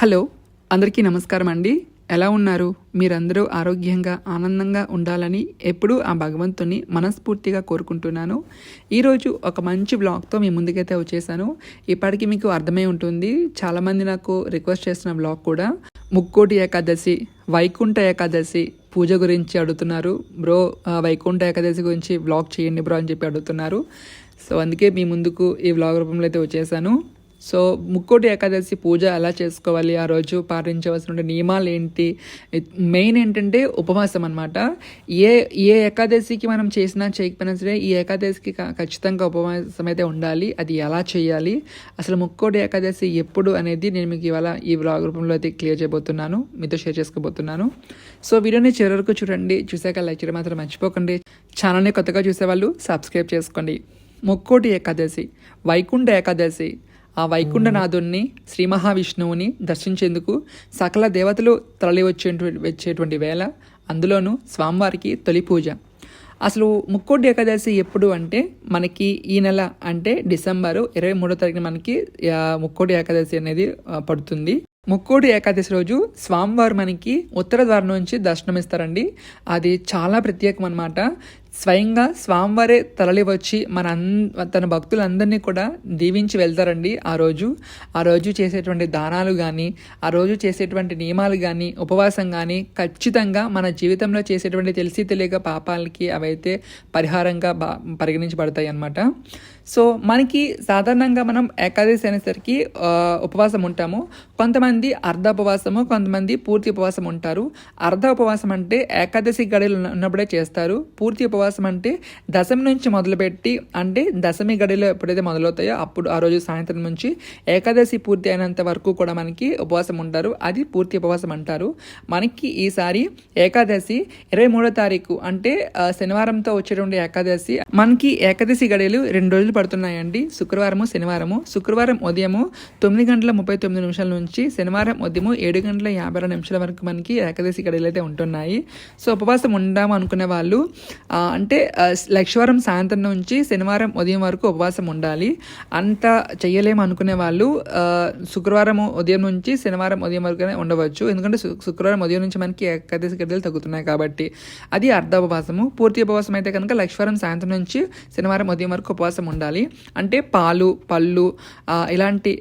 Hello అందరికీ నమస్కారం అండి. ఎలా ఉన్నారు? మీరందరూ ఆరోగ్యంగా ఆనందంగా ఉండాలని ఎప్పుడూ ఆ భగవంతుని మనస్ఫూర్తిగా కోరుకుంటున్నాను. ఈరోజు ఒక మంచి బ్లాగ్తో మీ ముందుకైతే వచ్చేసాను. ఇప్పటికీ మీకు అర్థమై ఉంటుంది చాలామంది నాకు రిక్వెస్ట్ చేసిన బ్లాగ్ కూడా ముక్కోటి ఏకాదశి వైకుంఠ ఏకాదశి పూజ గురించి అడుగుతున్నారు. బ్రో వైకుంఠ ఏకాదశి గురించి బ్లాగ్ చేయండి బ్రో అని చెప్పి అడుగుతున్నారు. సో అందుకే మీ ముందుకు ఈ వ్లాగ్ రూపంలో అయితే వచ్చేసాను. సో ముక్కోటి ఏకాదశి పూజ ఎలా చేసుకోవాలి? ఆ రోజు పాటించవలసిన నియమాలు ఏంటి? మెయిన్ ఏంటంటే ఉపవాసం అనమాట ఏ ఏ ఏకాదశికి మనం చేసినా చేయకపోయినా సరే ఈ ఏకాదశికి ఖచ్చితంగా ఉపవాసం అయితే ఉండాలి. అది ఎలా చేయాలి? అసలు ముక్కోటి ఏకాదశి ఎప్పుడు అనేది నేను మీకు ఇవాళ ఈ వ్లాగ్ రూపంలో అయితే క్లియర్ చేయబోతున్నాను. మీతో షేర్ చేసుకోబోతున్నాను. సో వీడియోని చివరి వరకు చూడండి. చూసాక లైక్ చేయడం మాత్రం మర్చిపోకండి. ఛానల్ని కొత్తగా చూసేవాళ్ళు సబ్స్క్రైబ్ చేసుకోండి. ముక్కోటి ఏకాదశి వైకుంఠ ఏకాదశి ఆ వైకుంఠనాథుణ్ణి శ్రీ మహావిష్ణువుని దర్శించేందుకు సకల దేవతలు తరలి వచ్చే వచ్చేటువంటి వేళ అందులోనూ స్వామివారికి తొలి పూజ. అసలు ముక్కోటి ఏకాదశి ఎప్పుడు అంటే మనకి ఈ నెల అంటే డిసెంబరు ఇరవై మూడో తారీఖున మనకి ముక్కోటి ఏకాదశి అనేది పడుతుంది. ముక్కోటి ఏకాదశి రోజు స్వామివారు మనకి ఉత్తర ద్వారం నుంచి దర్శనమిస్తారండి. అది చాలా ప్రత్యేకం అనమాట స్వయంగా స్వామివారే తరలి వచ్చి మన అన్ తన భక్తులందరినీ కూడా దీవించి వెళ్తారండి ఆ రోజు. ఆ రోజు చేసేటువంటి దానాలు కానీ ఆ రోజు చేసేటువంటి నియమాలు కానీ ఉపవాసం కానీ ఖచ్చితంగా మన జీవితంలో చేసేటువంటి తెలిసి తెలియక పాపాలకి అవైతే పరిహారంగా బా పరిగణించబడతాయి అన్నమాట సో మనకి సాధారణంగా మనం ఏకాదశి అనేసరికి ఉపవాసం ఉంటాము. కొంతమంది అర్ధ ఉపవాసము కొంతమంది పూర్తి ఉపవాసం ఉంటారు. అర్ధ ఉపవాసం అంటే ఏకాదశి గడియలు ఉన్నప్పుడే చేస్తారు. పూర్తి ఉపవాసం ఉపవాసం అంటే దశమి నుంచి మొదలుపెట్టి అంటే దశమి గడిలో ఎప్పుడైతే మొదలవుతాయో అప్పుడు ఆ రోజు సాయంత్రం నుంచి ఏకాదశి పూర్తి అయినంత వరకు కూడా మనకి ఉపవాసం ఉంటారు. అది పూర్తి ఉపవాసం అంటారు. మనకి ఈసారి ఏకాదశి ఇరవై మూడో తారీఖు అంటే శనివారంతో వచ్చేటువంటి ఏకాదశి మనకి ఏకాదశి గడియలు రెండు రోజులు పడుతున్నాయండి. శుక్రవారము శనివారము. శుక్రవారం ఉదయము తొమ్మిది గంటల ముప్పై తొమ్మిది నిమిషాల నుంచి శనివారం ఉదయము ఏడు గంటల యాభై రెండు నిమిషాల వరకు మనకి ఏకాదశి గడియలు అయితే ఉంటున్నాయి. సో ఉపవాసం ఉండాము అనుకునే వాళ్ళు ఆ, అంటే ఆ, లక్షవారం సాయంత్రం నుంచి శనివారం ఉదయం వరకు ఉపవాసం ఉండాలి. అంత చేయలేము అనుకునే వాళ్ళు శుక్రవారం ఉదయం నుంచి శనివారం ఉదయం వరకునే ఉండవచ్చు. ఎందుకంటే శుక్రవారం ఉదయం నుంచి మనకి ఏకాదశి గడ్డలు తగ్గుతున్నాయి కాబట్టి అది అర్ధ ఉపవాసము పూర్తి ఉపవాసం అయితే కనుక లక్షవారం సాయంత్రం నుంచి శనివారం ఉదయం వరకు ఉపవాసం ఉండాలి. అంటే పాలు పళ్ళు ఇలాంటి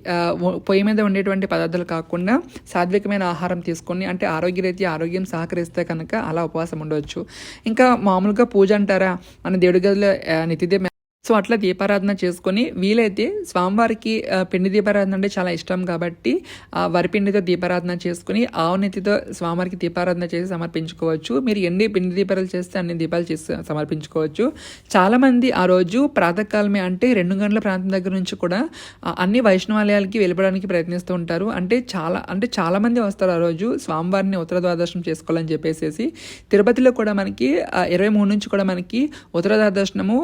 పొయ్యి మీద ఉండేటువంటి పదార్థాలు కాకుండా సాత్వికమైన ఆహారం తీసుకొని అంటే ఆరోగ్యరీత్యా ఆరోగ్యం సహకరిస్తే కనుక అలా ఉపవాసం ఉండవచ్చు. ఇంకా మామూలుగా పూజ అంటారా? మన దేవుడి గదిలో ఆ, సో అట్లా దీపారాధన చేసుకొని వీలైతే స్వామివారికి పిండి దీపారాధన అంటే చాలా ఇష్టం కాబట్టి వరిపిండితో దీపారాధన చేసుకుని ఆవు నెత్తితో స్వామివారికి దీపారాధన చేసి సమర్పించుకోవచ్చు. మీరు ఎన్ని పిండి దీపాలు చేస్తే అన్ని దీపాలు చేసి సమర్పించుకోవచ్చు. చాలామంది ఆ రోజు ప్రాతకాలమే అంటే రెండు గంటల ప్రాంతం దగ్గర నుంచి కూడా అన్ని వైష్ణవాలయాలకి వెళ్ళిపోవడానికి ప్రయత్నిస్తూ ఉంటారు. అంటే చాలా అంటే చాలామంది వస్తారు ఆ రోజు స్వామివారిని ఉత్తర ద్వాదర్శనం చేసుకోవాలని చెప్పేసి తిరుపతిలో కూడా మనకి ఇరవై మూడు నుంచి కూడా మనకి ఉత్తర ద్వాదర్శనము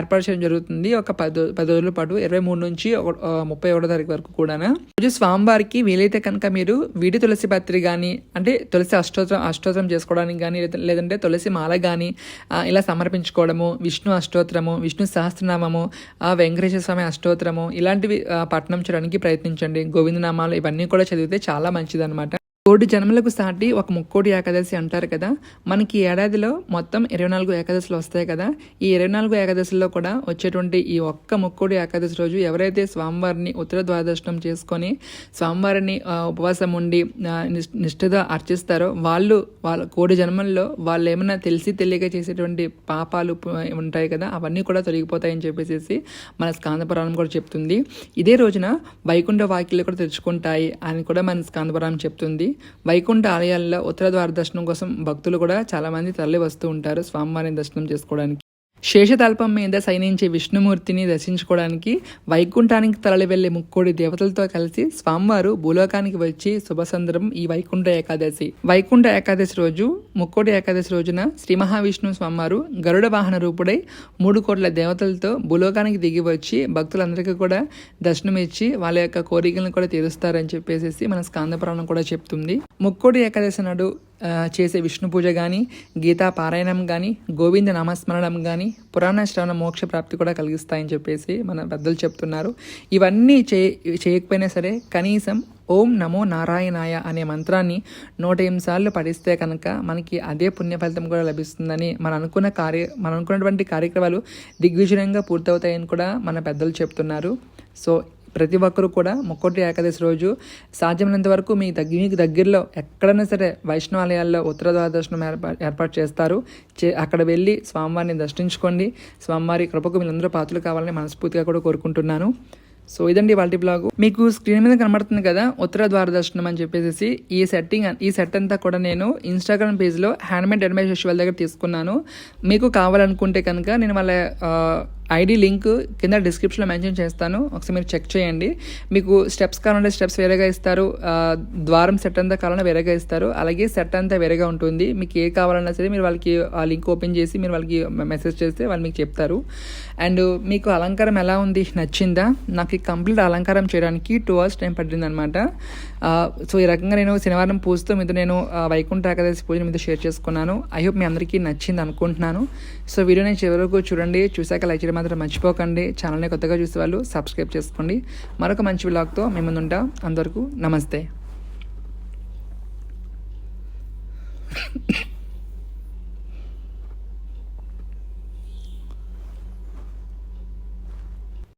ఏర్పాటు చేయడం జరుగుతుంది. ఒక పది పది రోజుల పాటు ఇరవై మూడు నుంచి ఒక- ముప్పై ఒకటో తారీఖు వరకు కూడా రోజు స్వామివారికి వీలైతే కనుక మీరు వీడి తులసి పత్రి కానీ అంటే తులసి అష్టోత్తరం అష్టోత్తరం చేసుకోవడానికి కానీ లేదంటే తులసి మాల కానీ ఇలా సమర్పించుకోవడము విష్ణు అష్టోత్తరము విష్ణు సహస్రనామము వెంకటేశ్వర స్వామి అష్టోత్తరము ఇలాంటివి పట్టణం పఠనం చేయడానికి ప్రయత్నించండి. గోవిందనామాలు ఇవన్నీ కూడా చదివితే చాలా మంచిదన్నమాట. కోటి జన్మలకు సాటి ఒక ముక్కోటి ఏకాదశి అంటారు కదా. మనకి ఏడాదిలో మొత్తం ఇరవై నాలుగు ఏకాదశులు వస్తాయి కదా. ఈ ఇరవై నాలుగు ఏకాదశుల్లో కూడా వచ్చేటువంటి ఈ ఒక్క ముక్కోటి ఏకాదశి రోజు ఎవరైతే స్వామివారిని ఉత్తర ద్వాదశనం చేసుకొని స్వామివారిని ఉపవాసం ఉండి నిష్- నిష్ఠగా అర్చిస్తారో వాళ్ళు వాళ్ళ కోటి జన్మల్లో వాళ్ళు ఏమైనా తెలిసి తెలియక చేసేటువంటి పాపాలు ఉంటాయి కదా. అవన్నీ కూడా తొలగిపోతాయని చెప్పేసి మన స్కాంద పురాణం కూడా చెప్తుంది. ఇదే రోజున వైకుంఠ వాక్యలు కూడా తెచ్చుకుంటాయి అని కూడా మన స్కాంద పురాణం చెప్తుంది. వైకుంఠ ఆలయాల్లో ఉత్తర ద్వార దర్శనం కోసం భక్తులు కూడా చాలా మంది తరలి వస్తూ ఉంటారు స్వామివారిని దర్శనం చేసుకోవడానికి. శేషతల్పం మీద శయనించే విష్ణుమూర్తిని దర్శించుకోవడానికి వైకుంఠానికి తరలి వెళ్ళే ముక్కోడి దేవతలతో కలిసి స్వామివారు భూలోకానికి వచ్చి శుభ సందర్భం ఈ వైకుంఠ ఏకాదశి. వైకుంఠ ఏకాదశి రోజు ముక్కోడి ఏకాదశి రోజున శ్రీ మహావిష్ణు స్వామివారు గరుడ వాహన రూపుడై మూడు కోట్ల దేవతలతో భూలోకానికి దిగి వచ్చి భక్తులందరికీ కూడా దర్శనం ఇచ్చి వాళ్ళ యొక్క కోరికలను కూడా తీరుస్తారని చెప్పేసి మన స్కాంద పురాణం కూడా చెప్తుంది. ముక్కోడి ఏకాదశి నాడు చేసే విష్ణు పూజ కానీ గీతా పారాయణం కానీ గోవింద నామస్మరణం కానీ పురాణ శ్రవణ మోక్ష ప్రాప్తి కూడా కలిగిస్తాయని చెప్పేసి మన పెద్దలు చెప్తున్నారు. ఇవన్నీ చే చేయకపోయినా సరే కనీసం ఓం నమో నారాయణాయ అనే మంత్రాన్ని నూట ఎనిమిది సార్లు పఠిస్తే కనుక మనకి అదే పుణ్య ఫలితం కూడా లభిస్తుందని మనం అనుకున్న కార్య మనం అనుకున్నటువంటి కార్యక్రమాలు దిగ్విజయంగా పూర్తవుతాయని కూడా మన పెద్దలు చెప్తున్నారు. సో ప్రతి ఒక్కరు కూడా ముక్కోటి ఏకాదశి రోజు సాధ్యమైనంత వరకు మీ దగ్గర మీకు దగ్గరలో ఎక్కడైనా సరే వైష్ణవాలయాల్లో ఉత్తర ద్వార దర్శనం ఏర్పాటు ఏర్పాటు చేస్తారు. చే అక్కడ వెళ్ళి స్వామివారిని దర్శించుకోండి. స్వామివారి కృపకు మీరందరూ పాత్రలు కావాలని మనస్ఫూర్తిగా కూడా కోరుకుంటున్నాను. సో ఇదండి వాళ్ళ బ్లాగ్. మీకు స్క్రీన్ మీద కనబడుతుంది కదా ఉత్తర ద్వార దర్శనం అని చెప్పేసి ఈ సెట్టింగ్ ఈ సెట్ అంతా కూడా నేను ఇన్స్టాగ్రామ్ పేజ్లో హ్యాండ్మేడ్ ఎడ్మైజ్ ఫెస్టివల్ దగ్గర తీసుకున్నాను. మీకు కావాలనుకుంటే కనుక నేను వాళ్ళ ఐడి లింక్ కింద డిస్క్రిప్షన్లో మెన్షన్ చేస్తాను. ఒకసారి మీరు చెక్ చేయండి. మీకు స్టెప్స్ కావాలంటే స్టెప్స్ వేరేగా ఇస్తారు. ద్వారం సెట్ అంతా కావాలన్నా వేరేగా ఇస్తారు. అలాగే సెట్ అంతా వేరేగా ఉంటుంది. మీకు ఏ కావాలన్నా సరే మీరు వాళ్ళకి ఆ లింక్ ఓపెన్ చేసి మీరు వాళ్ళకి మెసేజ్ చేస్తే వాళ్ళు మీకు చెప్తారు. అండ్ మీకు అలంకారం ఎలా ఉంది? నచ్చిందా? నాకు కంప్లీట్ అలంకారం చేయడానికి టూ అవర్స్ టైం పట్టింది సో ఈ రకంగా నేను శనివారం పూజతో మీతో నేను వైకుంఠ ఏకాదశి పూజ మీతో షేర్ చేసుకున్నాను. ఐ హోప్ మీ అందరికీ నచ్చింది అనుకుంటున్నాను సో వీడియో నేను చివరకు చూడండి. చూశాక లైక్ చేయడం మాత్రం మర్చిపోకండి. ఛానల్ని కొత్తగా చూసే వాళ్ళు సబ్స్క్రైబ్ చేసుకోండి. మరొక మంచి బ్లాగ్తో మేము ముందుంటాం. అందరికీ నమస్తే.